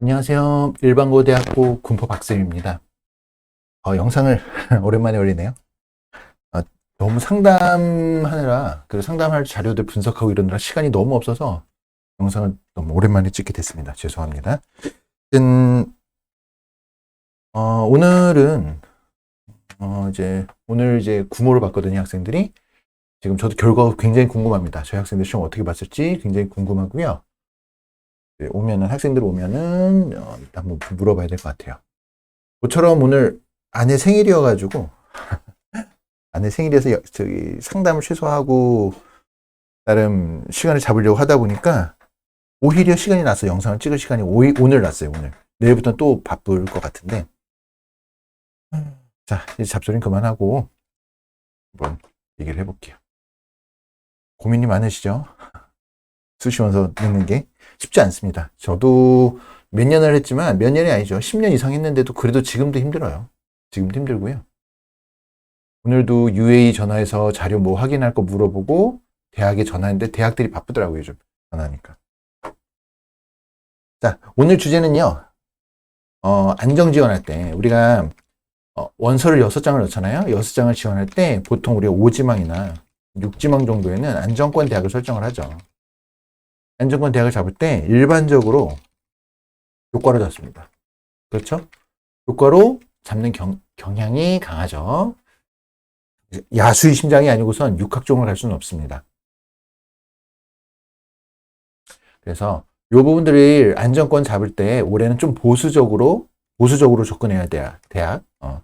안녕하세요. 일반고대학부 군포 박쌤입니다. 어, 영상을 오랜만에 올리네요. 아, 너무 상담하느라, 그 상담할 자료들 분석하고 이러느라 시간이 너무 없어서 영상을 너무 오랜만에 찍게 됐습니다. 죄송합니다. 하여튼, 어, 오늘은, 어, 이제, 오늘 이제 구모를 봤거든요, 학생들이. 지금 저도 결과가 굉장히 궁금합니다. 저희 학생들 시험 어떻게 봤을지 굉장히 궁금하고요. 네, 오면은 학생들 오면은 어, 일단 한번 물어봐야 될 것 같아요. 모처럼 오늘 아내 생일이어가지고 아내 생일이어서 여- 저기 상담을 취소하고 나름 시간을 잡으려고 하다 보니까 오히려 시간이 나서 영상을 찍을 시간이 오이, 오늘 났어요. 오늘 내일부터는 또 바쁠 것 같은데 자 이제 잡소리는 그만하고 한번 얘기를 해볼게요. 고민이 많으시죠? 수시원서 넣는 게 쉽지 않습니다. 저도 몇 년을 했지만 몇 년이 아니죠. 10년 이상 했는데도 그래도 지금도 힘들어요. 지금도 힘들고요. 오늘도 UA 전화해서 자료 뭐 확인할 거 물어보고 대학에 전화했는데 대학들이 바쁘더라고요. 좀 전화하니까. 자, 오늘 주제는요. 어, 안정 지원할 때 우리가 어, 원서를 6장을 넣잖아요. 6장을 지원할 때 보통 우리가 5지망이나 6지망 정도에는 안정권 대학을 설정을 하죠. 안정권 대학을 잡을 때 일반적으로 교과로 잡습니다. 그렇죠? 교과로 잡는 경, 경향이 강하죠. 야수의 심장이 아니고선 육학종을 갈 수는 없습니다. 그래서 이 부분들을 안정권 잡을 때 올해는 좀 보수적으로 보수적으로 접근해야 돼야 대학 어,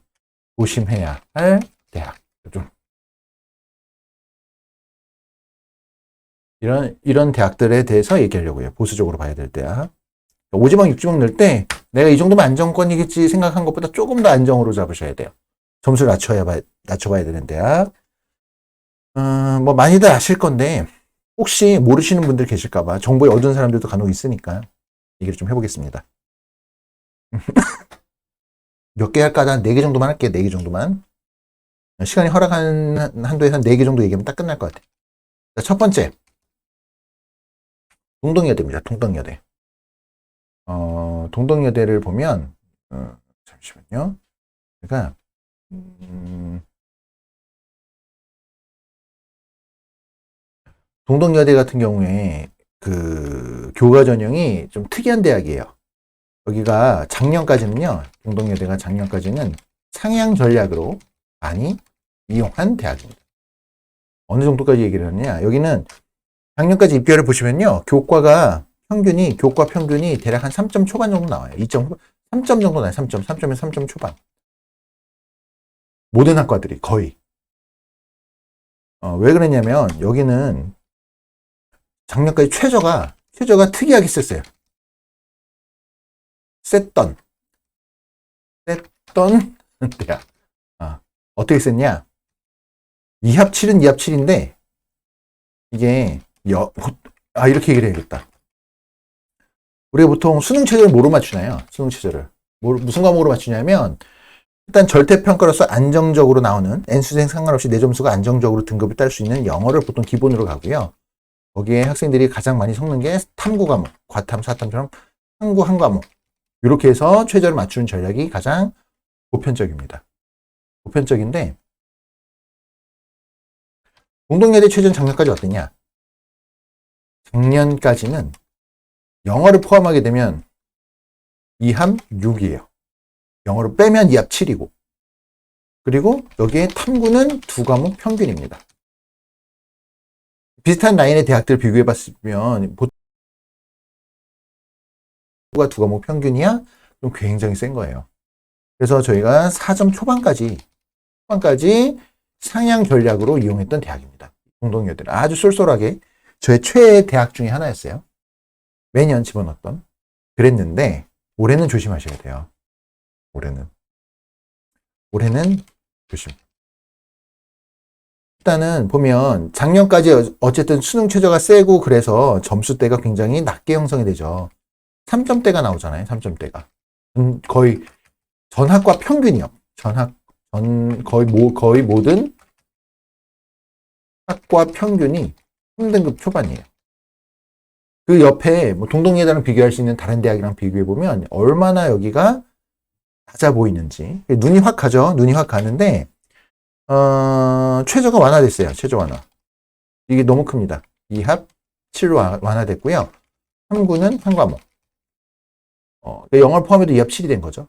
조심해야 할 대학 좀 이런 이런 대학들에 대해서 얘기하려고요. 보수적으로 봐야 될 대학. 5지망, 6지망 넣을 때 내가 이 정도면 안정권이겠지 생각한 것보다 조금 더 안정으로 잡으셔야 돼요. 점수를 낮춰야 봐, 낮춰봐야 되는 대학. 음, 뭐 많이들 아실 건데 혹시 모르시는 분들 계실까 봐 정보에 얻은 사람들도 간혹 있으니까 얘기를 좀 해보겠습니다. 몇 개 할까? 한 4개 정도만 할게요. 4개 정도만. 시간이 허락한 한도에서 한 4개 정도 얘기하면 딱 끝날 것 같아요. 자, 첫 번째. 동덕여대입니다. 동덕여대. 어, 동덕여대를 보면, 어, 잠시만요. 제가, 음, 동덕여대 같은 경우에 그 교과 전형이 좀 특이한 대학이에요. 여기가 작년까지는요, 동덕여대가 작년까지는 상향 전략으로 많이 이용한 대학입니다. 어느 정도까지 얘기를 하느냐? 여기는 작년까지 입결을 보시면요, 교과가 평균이, 교과 평균이 대략 한 3점 초반 정도 나와요. 2점, 3점 정도 나요. 3점, 3점에서 3점 초반. 모든 학과들이 거의. 어, 왜 그랬냐면, 여기는 작년까지 최저가, 최저가 특이하게 셌어요. 셌던, 셌던 대학. 아, 어떻게 셌냐? 2합 7은 2합 7인데, 이게, 여, 아, 이렇게 얘기를 해야겠다. 우리가 보통 수능 체제를 뭐로 맞추나요? 수능 체제를. 뭐, 무슨 과목으로 맞추냐면, 일단 절대평가로서 안정적으로 나오는, N수생 상관없이 내 점수가 안정적으로 등급을 딸 수 있는 영어를 보통 기본으로 가고요. 거기에 학생들이 가장 많이 섞는 게 탐구 과목, 과탐, 사탐처럼 탐구 한 과목. 이렇게 해서 최저를 맞추는 전략이 가장 보편적입니다. 보편적인데, 공동여대 최저는 작년까지 어땠냐? 작년까지는 영어를 포함하게 되면 2합 6이에요. 영어를 빼면 2합 7이고. 그리고 여기에 탐구는 두 과목 평균입니다. 비슷한 라인의 대학들 비교해 봤으면 보통가 두 과목 평균이야? 그럼 굉장히 센 거예요. 그래서 저희가 4점 초반까지 초반까지 상향 전략으로 이용했던 대학입니다. 공동여대는 아주 쏠쏠하게 저의 최애 대학 중에 하나였어요. 매년 집어넣었던. 그랬는데 올해는 조심하셔야 돼요. 올해는 올해는 조심. 일단은 보면 작년까지 어쨌든 수능 최저가 세고 그래서 점수대가 굉장히 낮게 형성이 되죠. 3점대가 나오잖아요. 3점대가. 음, 거의 전 학과 평균이요. 전 학 전 거의 모, 거의 모든 학과 평균이 3등급 초반이에요. 그 옆에 뭐 동동예대랑 비교할 수 있는 다른 대학이랑 비교해 보면 얼마나 여기가 낮아 보이는지 눈이 확 가죠. 눈이 확 가는데 어, 최저가 완화됐어요. 최저 완화. 이게 너무 큽니다. 2합 7로 완화됐고요. 3구는 한 과목. 어, 영어를 포함해도 2합 7이 된 거죠.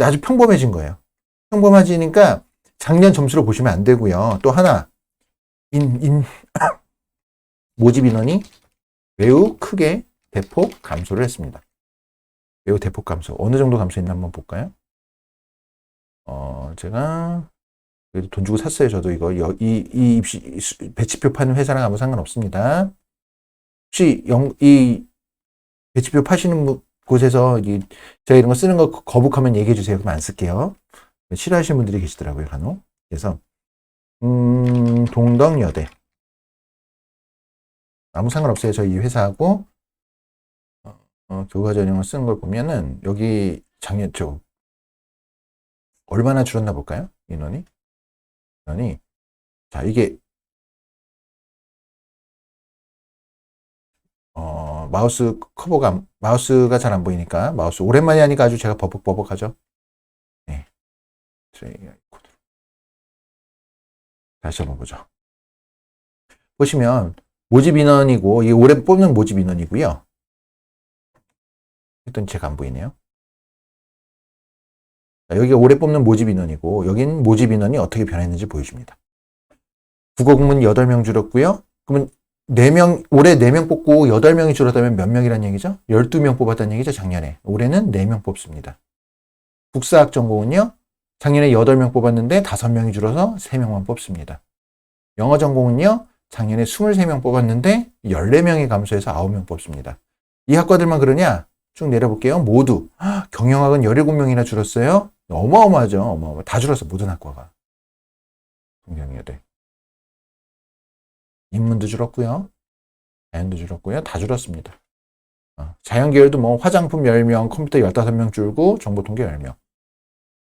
아주 평범해진 거예요. 평범해지니까 작년 점수로 보시면 안 되고요. 또 하나 인, 인 모집 인원이 매우 크게 대폭 감소를 했습니다. 매우 대폭 감소. 어느 정도 감소했나 한번 볼까요? 어, 제가 돈 주고 샀어요. 저도 이거 여- 이, 이 입시 수- 배치표 파는 회사랑 아무 상관없습니다. 혹시 영, 이 배치표 파시는 분- 곳에서 이 제가 이런 거 쓰는 거 거북하면 얘기해 주세요. 그럼 안 쓸게요. 싫어하시는 분들이 계시더라고요, 간혹. 그래서 음, 동덕여대 아무 상관없어요. 저희 이 회사하고 어, 어, 교과 전형을 쓰는 걸 보면은 여기 작년 저 얼마나 줄었나 볼까요? 인원이 인원이 자 이게 어, 마우스 커버가 마우스가 잘 안 보이니까 마우스 오랜만에 하니까 아주 제가 버벅버벅하죠. 네. 다시 한번 보죠. 보시면 모집 인원이고 이 올해 뽑는 모집 인원이고요. 했더니 제가 안 보이네요. 자, 여기가 올해 뽑는 모집 인원이고 여긴 모집 인원이 어떻게 변했는지 보여줍니다. 국어 국문 8명 줄었고요. 그러면 4명 올해 4명 뽑고 8명이 줄었다면 몇 명이란 얘기죠? 12명 뽑았다는 얘기죠, 작년에. 올해는 4명 뽑습니다. 국사학 전공은요. 작년에 8명 뽑았는데 5명이 줄어서 3명만 뽑습니다. 영어 전공은요. 작년에 23명 뽑았는데 14명이 감소해서 9명 뽑습니다. 이 학과들만 그러냐? 쭉 내려볼게요. 모두 헉, 경영학은 17명이나 줄었어요. 어마어마하죠. 어마어마. 다 줄었어. 모든 학과가. 동경여대. 인문도 줄었고요. 자연도 줄었고요. 다 줄었습니다. 어, 자연계열도 뭐 화장품 10명, 컴퓨터 15명 줄고 정보통계 10명.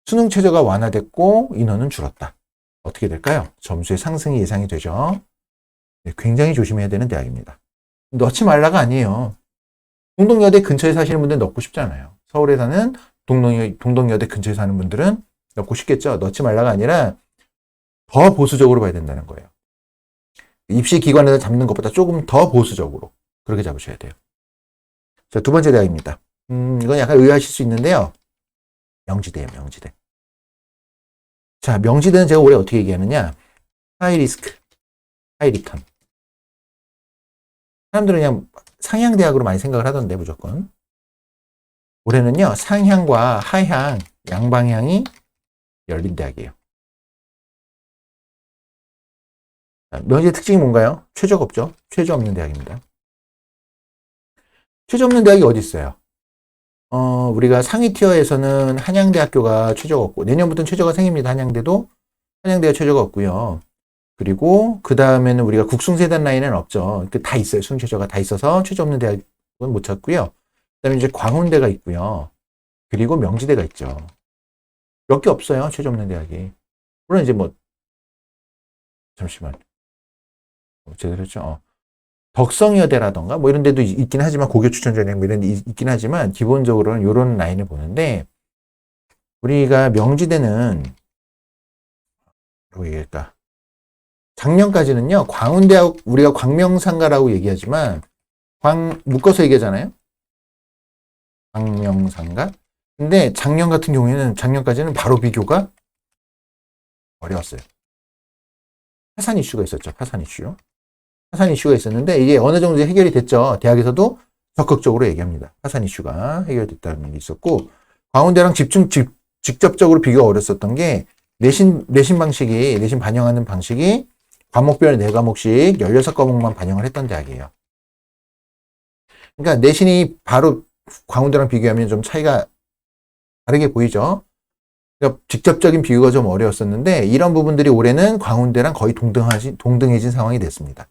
수능 최저가 완화됐고 인원은 줄었다. 어떻게 될까요? 점수의 상승이 예상이 되죠. 네, 굉장히 조심해야 되는 대학입니다. 넣지 말라가 아니에요. 동덕여대 근처에 사시는 분들 넣고 싶잖아요. 서울에 사는 동덕여, 동덕여대 근처에 사는 분들은 넣고 싶겠죠. 넣지 말라가 아니라 더 보수적으로 봐야 된다는 거예요. 입시 기관에서 잡는 것보다 조금 더 보수적으로 그렇게 잡으셔야 돼요. 자, 두 번째 대학입니다. 음, 이건 약간 의아하실 수 있는데요. 명지대예요, 명지대. 자, 명지대는 제가 올해 어떻게 얘기하느냐? 하이 리스크, 하이 리턴. 사람들은 그냥 상향 대학으로 많이 생각을 하던데, 무조건. 올해는요, 상향과 하향, 양방향이 열린 대학이에요. 자, 명지대 특징이 뭔가요? 최저가 없죠? 최저 없는 대학입니다. 최저 없는 대학이 어디 있어요? 어, 우리가 상위 티어에서는 한양대학교가 최저가 없고, 내년부터는 최저가 생깁니다. 한양대도. 한양대가 최저가 없고요. 그리고 그 다음에는 우리가 국승세단 라인은 없죠. 그다 있어요. 수능 최저가 다 있어서 최저 없는 대학은 못 찾고요. 그 다음에 이제 광운대가 있고요. 그리고 명지대가 있죠. 몇 개 없어요. 최저 없는 대학이. 물론 이제 뭐, 잠시만. 어, 제대로 했죠. 어. 덕성여대라던가 뭐 이런 데도 있- 있긴 하지만 고교 추천 전형 뭐 이런 데 있- 있긴 하지만 기본적으로는 이런 라인을 보는데 우리가 명지대는 뭐라고 얘기할까? 작년까지는요. 광운대학 우리가 광명상가라고 얘기하지만 광 묶어서 얘기하잖아요. 광명상가. 근데 작년 같은 경우에는 작년까지는 바로 비교가 어려웠어요. 파산 이슈가 있었죠. 파산 이슈. 파산 이슈가 있었는데 이게 어느 정도 해결이 됐죠. 대학에서도 적극적으로 얘기합니다. 파산 이슈가 해결됐다는 게 있었고 광운대랑 집중 직, 직접적으로 비교가 어렸었던 게 내신 내신 방식이 내신 반영하는 방식이 과목별 네 과목씩 16과목만 반영을 했던 대학이에요. 그러니까 내신이 바로 광운대랑 비교하면 좀 차이가 다르게 보이죠. 그러니까 직접적인 비교가 좀 어려웠었는데 이런 부분들이 올해는 광운대랑 거의 동등하지, 동등해진 상황이 됐습니다.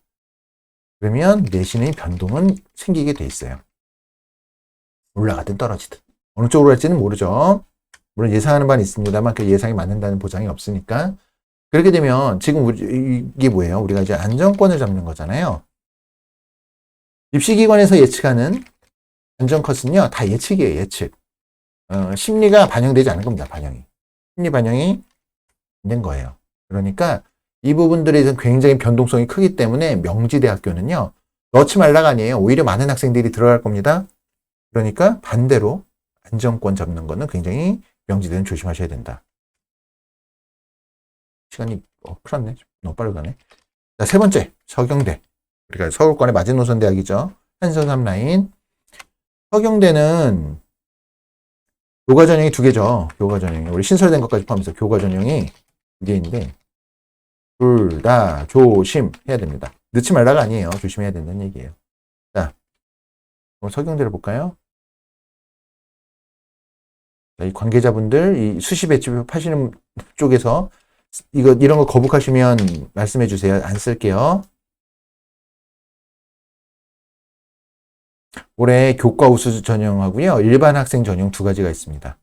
그러면 내신의 변동은 생기게 돼 있어요. 올라가든 떨어지든. 어느 쪽으로 갈지는 모르죠. 물론 예상하는 바는 있습니다만 그 예상이 맞는다는 보장이 없으니까. 그렇게 되면 지금 우리, 이게 뭐예요? 우리가 이제 안정권을 잡는 거잖아요. 입시기관에서 예측하는 안전컷은요, 다 예측이에요, 예측. 어, 심리가 반영되지 않은 겁니다, 반영이. 심리 반영이 안된 거예요. 그러니까 이 부분들에 대해서 굉장히 변동성이 크기 때문에 명지대학교는요, 넣지 말라가 아니에요. 오히려 많은 학생들이 들어갈 겁니다. 그러니까 반대로 안정권 잡는 거는 굉장히 명지대는 조심하셔야 된다. 시간이, 어, 큰일 났네. 너무 빨리 가네. 자, 세 번째, 서경대. 그러니까 서울권의 마지노선 대학이죠. 한선 3라인. 서경대는 교과 전형이 두 개죠. 교과 전형이. 우리 신설된 것까지 포함해서 교과 전형이 두 개인데, 둘 다 조심해야 됩니다. 늦지 말라가 아니에요. 조심해야 된다는 얘기예요. 자, 그럼 서경대를 볼까요? 자, 이 관계자분들, 이 수시 배치 파시는 쪽에서 이거, 이런 거 거북하시면 말씀해 주세요. 안 쓸게요. 올해 교과 우수 전형하고요. 일반 학생 전형 두 가지가 있습니다.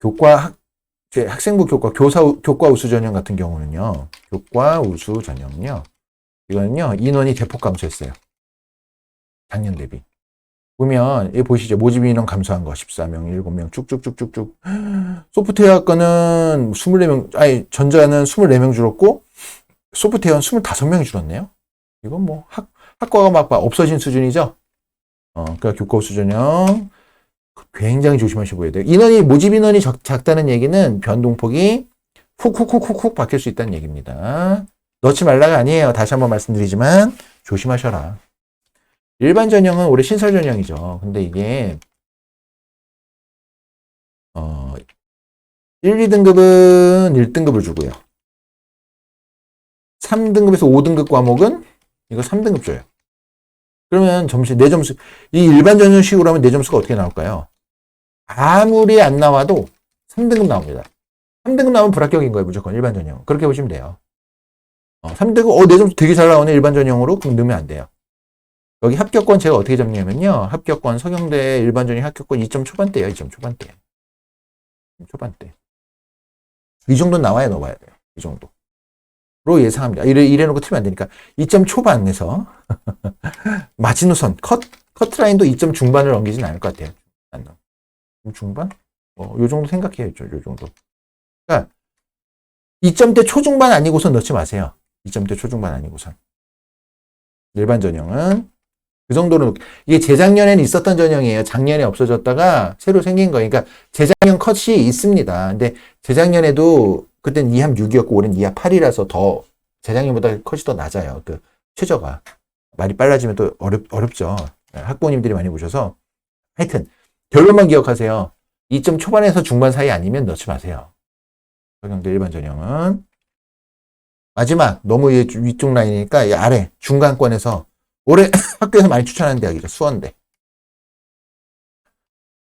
교과 학, 학생부 교과 교사 우- 교과 우수 전형 같은 경우는요. 교과 우수 전형은요. 이거는요. 인원이 대폭 감소했어요. 작년 대비. 보면 여기 보시죠. 모집 인원 감소한 거 14명, 7명 쭉쭉쭉쭉쭉. 소프트웨어 거는 24명, 아니 전자는 24명 줄었고 소프트웨어는 25명이 줄었네요. 이건 뭐 학, 학과가 막 없어진 수준이죠. 어, 그러니까 교과 수준형 굉장히 조심하셔 보여야 돼요. 인원이 모집 인원이 적, 작다는 얘기는 변동폭이 훅훅훅훅훅 바뀔 수 있다는 얘기입니다. 넣지 말라가 아니에요. 다시 한번 말씀드리지만 조심하셔라. 일반 전형은 올해 신설 전형이죠. 근데 이게 어 1, 2등급은 1등급을 주고요. 3등급에서 5등급 과목은 이거 3등급 줘요. 그러면 점수, 내 점수, 이 일반 전형식으로 하면 내 점수가 어떻게 나올까요? 아무리 안 나와도 3등급 나옵니다. 3등급 나오면 불합격인 거예요, 무조건 일반 전형. 그렇게 보시면 돼요. 어, 3등급, 어, 내 점수 되게 잘 나오네, 일반 전형으로? 그럼 넣으면 안 돼요. 여기 합격권 제가 어떻게 잡냐면요. 합격권, 서경대 일반 전형 합격권 2점 초반대예요, 2점 초반대. 초반대. 이 정도 나와야 넣어봐야 돼요. 이 정도. 로 예상합니다. 이래, 이래 놓고 틀면 안 되니까 2점 초반에서 마지노선 컷 커트라인도 2점 중반을 넘기진 않을 것 같아요. 중반? 어, 요 정도 생각해야죠. 요 정도. 그러니까 2점대 초중반 아니고선 넣지 마세요. 2점대 초중반 아니고선. 일반 전형은 그 정도로 이게 재작년에는 있었던 전형이에요. 작년에 없어졌다가 새로 생긴 거예요. 그러니까 재작년 컷이 있습니다. 근데 재작년에도 그땐 2합 6이었고 올해는 2합 8이라서 더 재작년보다 컷이 더 낮아요. 그 최저가. 말이 빨라지면 또 어렵, 어렵죠. 네, 학부모님들이 많이 보셔서. 하여튼, 결론만 기억하세요. 2점 초반에서 중반 사이 아니면 넣지 마세요. 서경대 일반 전형은. 마지막, 너무 이 위쪽 라인이니까 이 아래, 중간권에서 올해 학교에서 많이 추천하는 대학이죠. 수원대.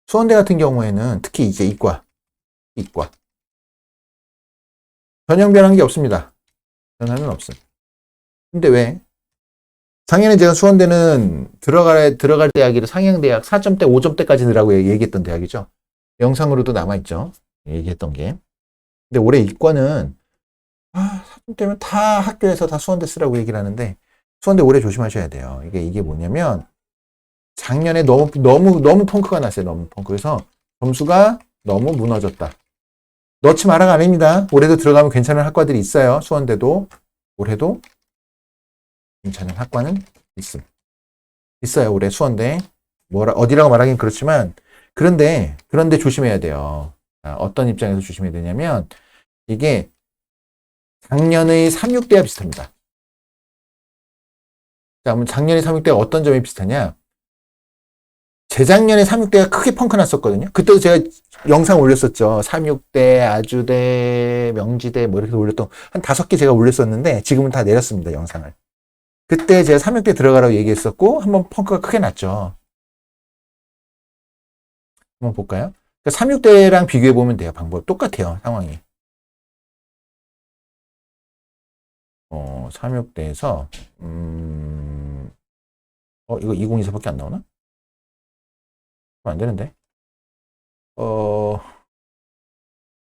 수원대 같은 경우에는 특히 이제 이과, 이과. 전형 변한 게 없습니다. 변화는 없음. 근데 왜? 작년에 제가 수원대는 들어갈, 들어갈 대학이를 상향대학 4점대, 5점대까지 넣으라고 얘기했던 대학이죠. 영상으로도 남아있죠. 얘기했던 게. 근데 올해 이과는, 아, 4점대면 다 학교에서 다 수원대 쓰라고 얘기를 하는데, 수원대 올해 조심하셔야 돼요. 이게, 이게 뭐냐면, 작년에 너무, 너무, 너무 펑크가 났어요. 너무 펑크. 그래서 점수가 너무 무너졌다. 넣지 마라가 아닙니다. 올해도 들어가면 괜찮은 학과들이 있어요. 수원대도. 올해도 괜찮은 학과는 있음. 있어요. 올해 수원대. 뭐라, 어디라고 말하긴 그렇지만, 그런데, 그런데 조심해야 돼요. 아, 어떤 입장에서 조심해야 되냐면, 이게 작년의 36대와 비슷합니다. 자, 그럼 작년의 36대가 어떤 점이 비슷하냐? 재작년에 36대가 크게 펑크 났었거든요. 그때도 제가 영상 올렸었죠. 36대, 아주대, 명지대 뭐 이렇게 올렸던 한 다섯 개 제가 올렸었는데 지금은 다 내렸습니다. 영상을. 그때 제가 36대 들어가라고 얘기했었고 한번 펑크가 크게 났죠. 한번 볼까요? 그러니까 36대랑 비교해 보면 돼요. 방법 똑같아요. 상황이. 어, 36대에서 음, 어 이거 2024밖에 안 나오나? 안 되는데. 어,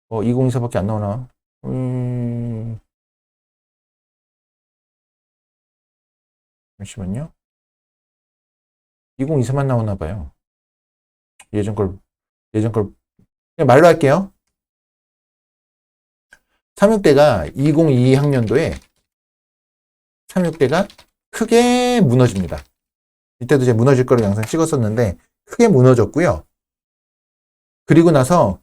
어, 2024밖에 안 나오나? 음, 잠시만요. 2023만 나오나 봐요. 예전 걸, 예전 걸, 그냥 말로 할게요. 삼육대가 2022학년도에 삼육대가 크게 무너집니다. 이때도 이제 무너질 거를 영상 찍었었는데, 크게 무너졌고요. 그리고 나서,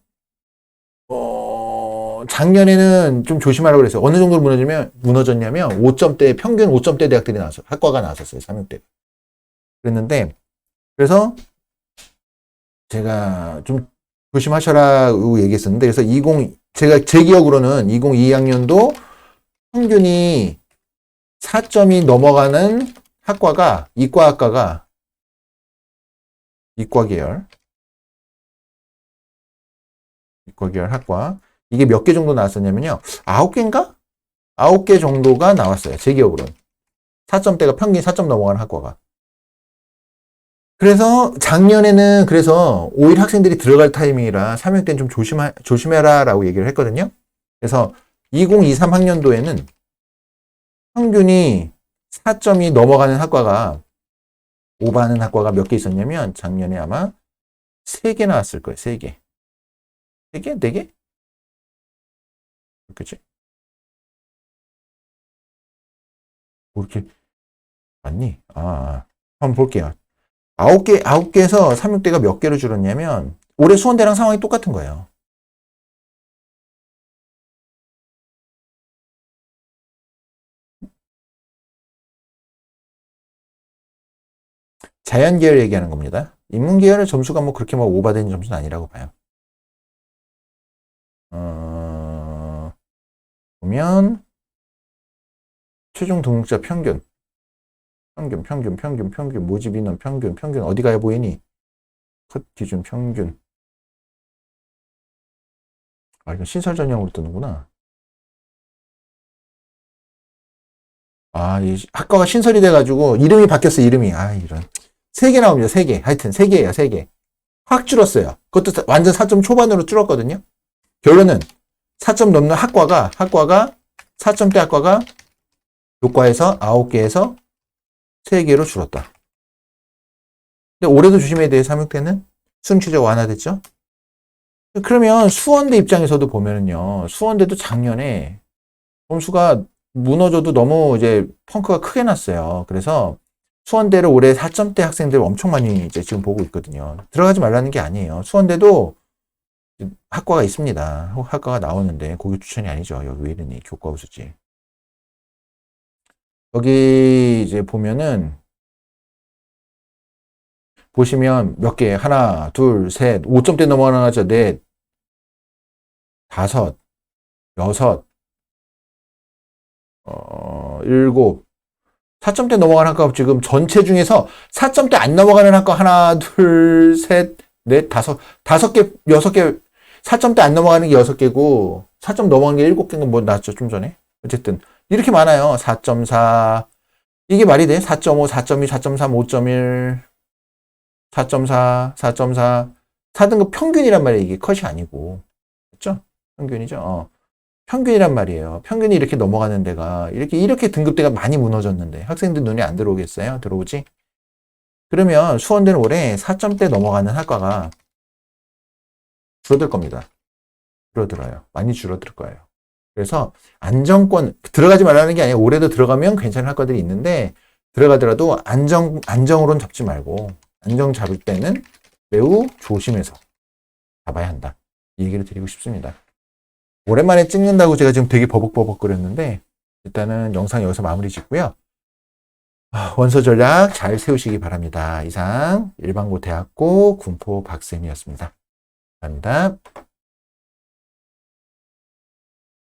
어, 작년에는 좀 조심하라고 그랬어요. 어느 정도로 무너지면, 무너졌냐면, 5점대, 평균 5점대 대학들이 나왔어요. 학과가 나왔었어요. 삼육대. 그랬는데, 그래서 제가 좀 조심하셔라고 얘기했었는데, 그래서 20, 제가 제 기억으로는 2022학년도 평균이 4점이 넘어가는 학과가, 이과 학과가, 이과 계열, 이과 계열 학과, 이게 몇 개 정도 나왔었냐면요. 9개인가? 9개 정도가 나왔어요. 제 기억으로는. 4점대가 평균 4점 넘어가는 학과가. 그래서 작년에는 그래서 오히려 학생들이 들어갈 타이밍이라 3학 때는 좀 조심하, 조심해라 라고 얘기를 했거든요. 그래서 2023 학년도에는 평균이 4점이 넘어가는 학과가 오버하는 학과가 몇 개 있었냐면 작년에 아마 3개 나왔을 거예요. 3개. 3개? 4개? 그치? 뭐 이렇게 맞니? 아, 아. 한번 볼게요. 아홉 개, 아홉 개에서 삼육대가 몇 개로 줄었냐면, 올해 수원대랑 상황이 똑같은 거예요. 자연계열 얘기하는 겁니다. 인문계열의 점수가 뭐 그렇게 막 오바된 점수는 아니라고 봐요. 어, 보면, 최종 등록자 평균. 평균, 평균, 평균, 평균, 모집 인원 평균, 평균 어디 가야 보이니? 컷 기준 평균. 아, 이거 신설 전형으로 뜨는구나. 아, 이 학과가 신설이 돼가지고 이름이 바뀌었어, 이름이. 아, 이런. 세 개 나옵니다, 세 개. 하여튼 세 개예요, 세 개. 확 줄었어요. 그것도 완전 4점 초반으로 줄었거든요. 결론은 4점 넘는 학과가, 학과가, 4점대 학과가 교과에서 9개에서 3개로 줄었다. 근데 올해도 조심해야 돼요, 3학대는. 순치적 완화됐죠? 그러면 수원대 입장에서도 보면은요, 수원대도 작년에 점수가 무너져도 너무 이제 펑크가 크게 났어요. 그래서 수원대를 올해 4점대 학생들 엄청 많이 이제 지금 보고 있거든요. 들어가지 말라는 게 아니에요. 수원대도 학과가 있습니다. 학과가 나오는데 고교 추천이 아니죠. 여기 왜 이러니? 교과 우수지. 여기 이제 보면은 보시면 몇 개, 하나, 둘, 셋, 5점대 넘어가는 하죠. 넷, 다섯, 여섯, 어, 일곱, 4점대 넘어가는 학과 지금 전체 중에서 4점대 안 넘어가는 학과 하나, 둘, 셋, 넷, 다섯, 다섯 개, 여섯 개, 4점대 안 넘어가는 게 여섯 개고, 4점 넘어가는 게 일곱 개인 뭐 나왔죠, 좀 전에. 어쨌든, 이렇게 많아요. 4.4. 이게 말이 돼? 4.5, 4.2, 4.3, 5.1, 4.4, 4.4. 4등급 평균이란 말이에요. 이게 컷이 아니고. 그죠? 평균이죠. 어. 평균이란 말이에요. 평균이 이렇게 넘어가는 데가 이렇게 이렇게 등급대가 많이 무너졌는데 학생들 눈에 안 들어오겠어요? 들어오지? 그러면 수원대는 올해 4점대 넘어가는 학과가 줄어들 겁니다. 줄어들어요. 많이 줄어들 거예요. 그래서 안정권 들어가지 말라는 게 아니라 올해도 들어가면 괜찮은 학과들이 있는데 들어가더라도 안정 안정으로는 잡지 말고 안정 잡을 때는 매우 조심해서 잡아야 한다. 이 얘기를 드리고 싶습니다. 오랜만에 찍는다고 제가 지금 되게 버벅버벅거렸는데 일단은 영상 여기서 마무리 짓고요. 아, 원서 전략 잘 세우시기 바랍니다. 이상 일반고 대학고 군포 박쌤이었습니다. 감사합니다.